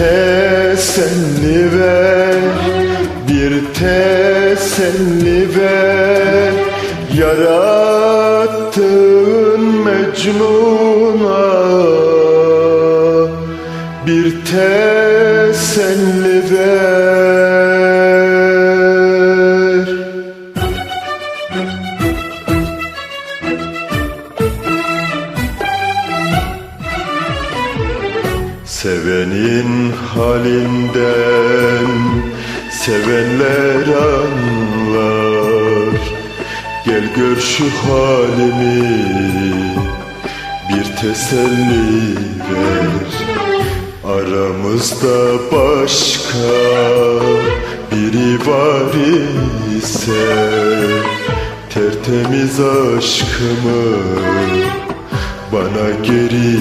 teselli ver Bir teselli ver. Yarattığın Mecnun'a Bir teselli ver Sevenin halinden sevenler anlar. Gel gör şu halimi bir teselli ver. Aramızda başka biri var ise Tertemiz aşkımı bana geri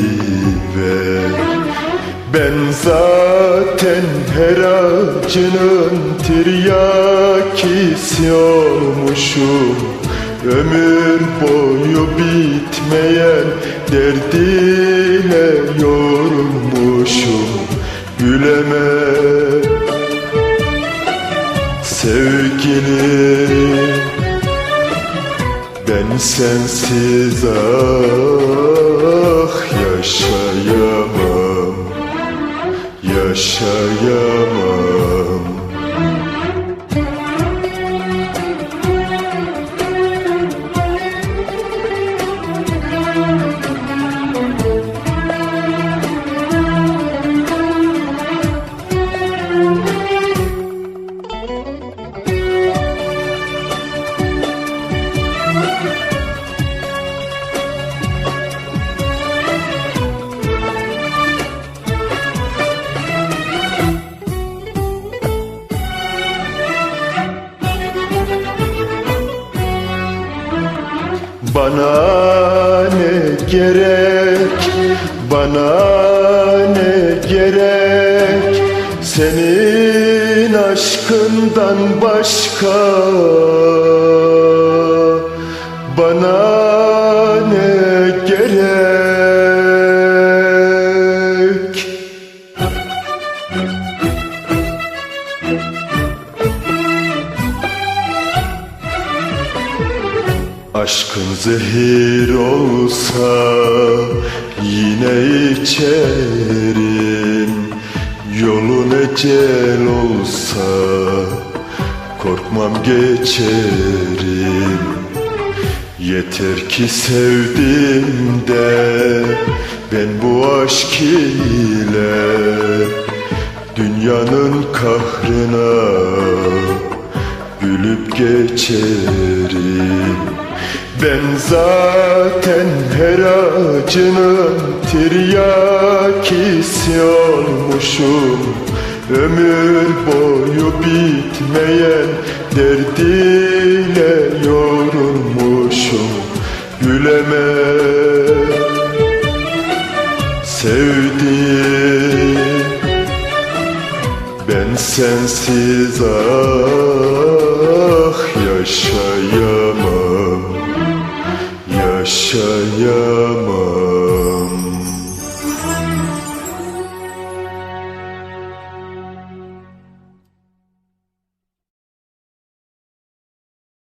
ver ben zaten her acının tiryakisi olmuşum Ömür boyu bitmeyen derdiyle yorulmuşum. Güleme. Sevgilim ben sensiz ah yaşayamam Yaşayamam Bana ne gerek, bana ne gerek? Senin aşkından başka Bana Aşkın zehir olsa yine içerim. Yolun ecel olsa korkmam geçerim. Yeter ki sevdim de ben bu aşk ile Dünyanın kahrına gülüp geçerim Ben zaten her acının tiryakisi olmuşum. Ömür boyu bitmeyen derdiyle yorulmuşum. Güleme. Sevdim ben sensiz ah